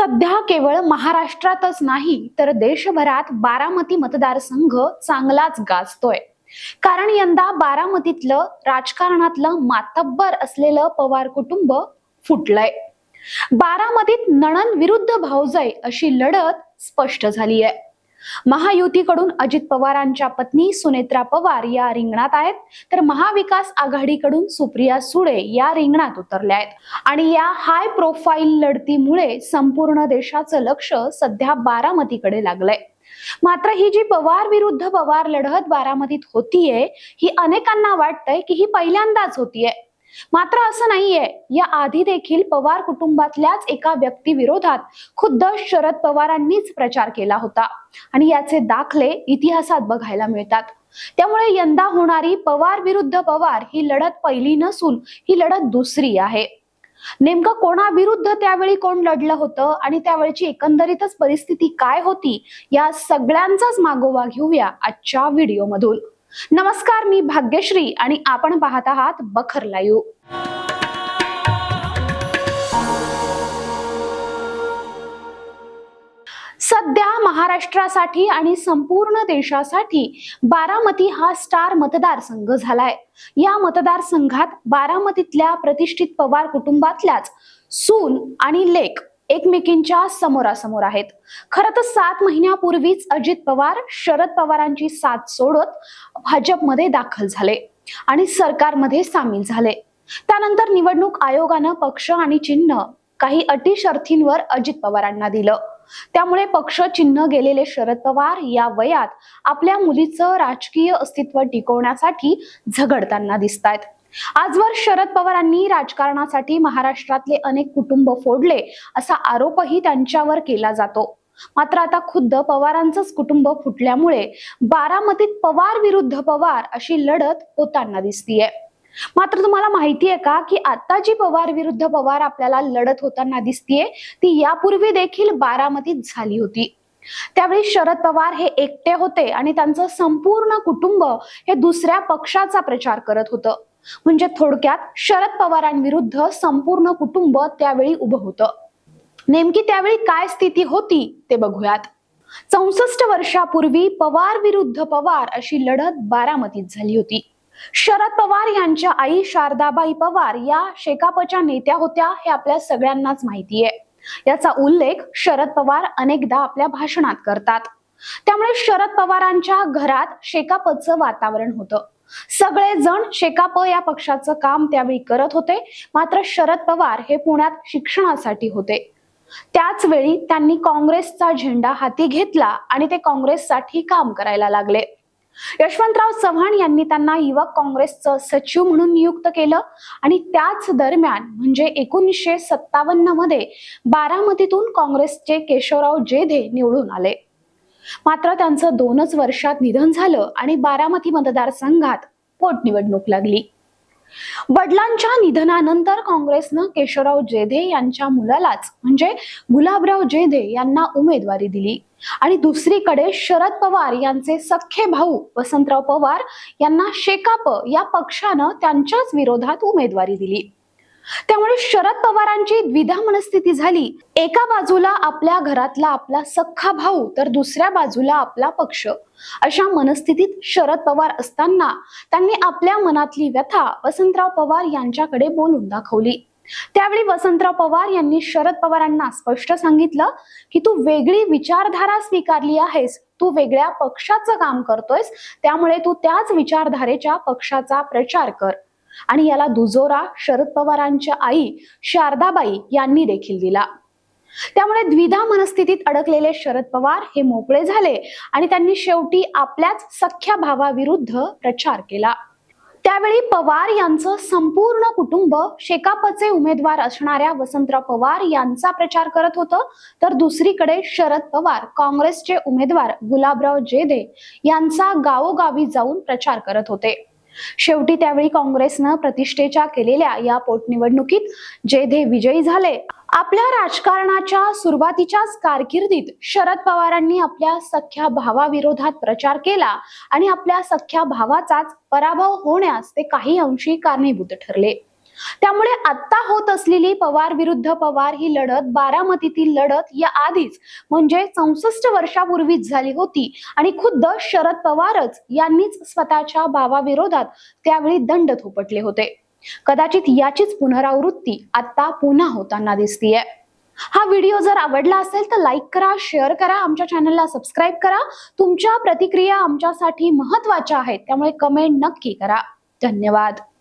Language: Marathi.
सध्या केवळ महाराष्ट्रातच नाही तर देशभरात बारामती मतदारसंघ चांगलाच गाजतोय. कारण यंदा बारामतीतलं राजकारणातलं मातब्बर असलेलं पवार कुटुंब फुटलंय. बारामतीत नणन विरुद्ध भाऊजाई अशी लढत स्पष्ट झाली आहे महायुतीकडून अजित पवारांच्या पत्नी सुनेत्रा पवार या रिंगणात आहेत. तर महाविकास आघाडीकडून सुप्रिया सुळे या रिंगणात उतरल्या आहेत. आणि या हाय प्रोफाईल लढतीमुळे संपूर्ण देशाचं लक्ष सध्या बारामतीकडे लागलंय. मात्र ही जी पवार विरुद्ध पवार लढत बारामतीत होतीये ही अनेकांना वाटतंय की ही पहिल्यांदाच होतीये. मात्र असं नाहीये. या आधी देखील पवार कुटुंबातल्याच एका व्यक्तीविरोधात खुद्द शरद पवारांनीच प्रचार केला होता. आणि याचे दाखले इतिहासात बघायला मिळतात. त्यामुळे यंदा होणारी पवार विरुद्ध पवार ही लढत पहिली नसून ही लढत दुसरी आहे. नेमकं कोणाविरुद्ध त्यावेळी कोण लढलं होतं आणि त्यावेळची एकंदरीतच परिस्थिती काय होती या सगळ्यांचाच मागोवा घेऊया आजच्या व्हिडिओमधून. नमस्कार मी भाग्यश्री आणि आपण पाहत आहात बखर लाईव्ह. सध्या महाराष्ट्रासाठी आणि संपूर्ण देशासाठी बारामती हा स्टार मतदारसंघ झालाय. या मतदारसंघात बारामतीतल्या प्रतिष्ठित पवार कुटुंबातल्याच सून आणि लेक एकमेकींच्या समोरासमोर आहेत. खरं तर सात महिन्यापूर्वीच अजित पवार शरद पवारांची साथ सोडत भाजपमध्ये दाखल झाले आणि सरकारमध्ये सामील झाले. त्यानंतर निवडणूक आयोगानं पक्ष आणि चिन्ह काही अटी शर्थींवर अजित पवारांना दिलं. त्यामुळे पक्ष चिन्ह गेलेले शरद पवार या वयात आपल्या मुलीचं राजकीय अस्तित्व टिकवण्यासाठी झगडताना दिसत आहेत आजवर शरद पवारांनी राजकारणासाठी महाराष्ट्रातले अनेक कुटुंब फोडले असा आरोपही त्यांच्यावर केला जातो. मात्र आता खुद्द पवारांचंच कुटुंब फुटल्यामुळे बारामतीत पवार विरुद्ध पवार अशी लढत होताना दिसतीये. मात्र तुम्हाला माहितीये का की आता जी पवार विरुद्ध पवार आपल्याला लढत होताना दिसतीये ती यापूर्वी देखील बारामतीत झाली होती. त्यावेळी शरद पवार हे एकटे होते आणि त्यांचं संपूर्ण कुटुंब हे दुसऱ्या पक्षाचा प्रचार करत होतं. म्हणजे थोडक्यात शरद पवारांविरुद्ध संपूर्ण कुटुंब त्यावेळी उभं होतं. नेमकी त्यावेळी काय स्थिती होती ते बघूयात. चौसष्ट वर्षापूर्वी पवार विरुद्ध पवार अशी लढत बारामतीत झाली होती. शरद पवार यांच्या आई शारदाबाई पवार या शेकापच्या नेत्या होत्या हे आपल्या सगळ्यांनाच माहिती आहे याचा उल्लेख शरद पवार अनेकदा आपल्या भाषणात करतात. त्यामुळे शरद पवारांच्या घरात शेकापचं वातावरण होतं. सगळे जण शेकाप या पक्षाचं काम त्यावेळी करत होते. मात्र शरद पवार हे पुण्यात शिक्षणासाठी होते. त्याच वेळी त्यांनी काँग्रेसचा झेंडा हाती घेतला आणि ते काँग्रेससाठी काम करायला लागले. यशवंतराव चव्हाण यांनी त्यांना युवक काँग्रेसचं सचिव म्हणून नियुक्त केलं आणि त्याच दरम्यान म्हणजे एकोणीसशे सत्तावन्नमध्ये बारामतीतून काँग्रेसचे केशवराव जेधे निवडून आले. मात्र त्यांचं दोनच वर्षात निधन झालं आणि बारामती मतदारसंघात पोटनिवडणूक लागली. वडिलांच्या निधनानंतर काँग्रेसनं केशवराव जेधे यांच्या मुलालाच म्हणजे गुलाबराव जेधे यांना उमेदवारी दिली. आणि दुसरीकडे शरद पवार यांचे सख्खे भाऊ वसंतराव पवार यांना शेकाप या पक्षानं त्यांच्याच विरोधात उमेदवारी दिली. त्यामुळे शरद पवारांची द्विधा मनस्थिती झाली. एका बाजूला आपल्या घरातला आपला सख्खा भाऊ तर दुसऱ्या बाजूला आपला पक्ष. अशा मनस्थितीत शरद पवार असताना त्यांनी आपल्या मनातली व्यथा वसंतराव पवार यांच्याकडे बोलून दाखवली. त्यावेळी वसंतराव पवार यांनी शरद पवारांना स्पष्ट सांगितलं की तू वेगळी विचारधारा स्वीकारली आहेस. तू वेगळ्या पक्षाचं काम करतोयस. त्यामुळे तू त्याच विचारधारेच्या पक्षाचा प्रचार कर. आणि याला दुजोरा शरद पवारांच्या आई शारदाबाई यांनी देखील दिला. त्यामुळे द्विधा मनस्थितीत अडकलेले शरद पवार हे मोकळे झाले आणि त्यांनी शेवटी आपल्याच सख्या भावाविरुद्ध प्रचार केला. त्यावेळी पवार यांचं संपूर्ण कुटुंब शेकापचे उमेदवार असणाऱ्या वसंतराव पवार यांचा प्रचार करत होतं. तर दुसरीकडे शरद पवार काँग्रेसचे उमेदवार गुलाबराव जेदे यांचा गावोगावी जाऊन प्रचार करत होते. शेवटी त्यावेळी काँग्रेसनं प्रतिष्ठेच्या केलेल्या या पोटनिवडणुकीत जेधे विजयी झाले. आपल्या राजकारणाच्या सुरुवातीच्याच कारकिर्दीत शरद पवारांनी आपल्या सख्या भावाविरोधात प्रचार केला आणि आपल्या सख्या भावाचाच पराभव होण्यास ते काही अंशी कारणीभूत ठरले. त्यामुळे आता होत असलेली पवार विरुद्ध पवार ही लढत बारामतीतील लढत या आधीच म्हणजे चौसष्ट वर्षापूर्वीच झाली होती. आणि खुद्द शरद पवारच यांनीच स्वतःच्या भावाविरोधात त्यावेळी दंड थोपटले होते. कदाचित याचीच पुनरावृत्ती आता पुन्हा होताना दिसतीये. हा व्हिडिओ जर आवडला असेल तर लाईक करा शेअर करा आमच्या चॅनलला सबस्क्राईब करा. तुमच्या प्रतिक्रिया आमच्यासाठी महत्त्वाच्या आहेत त्यामुळे कमेंट नक्की करा. धन्यवाद.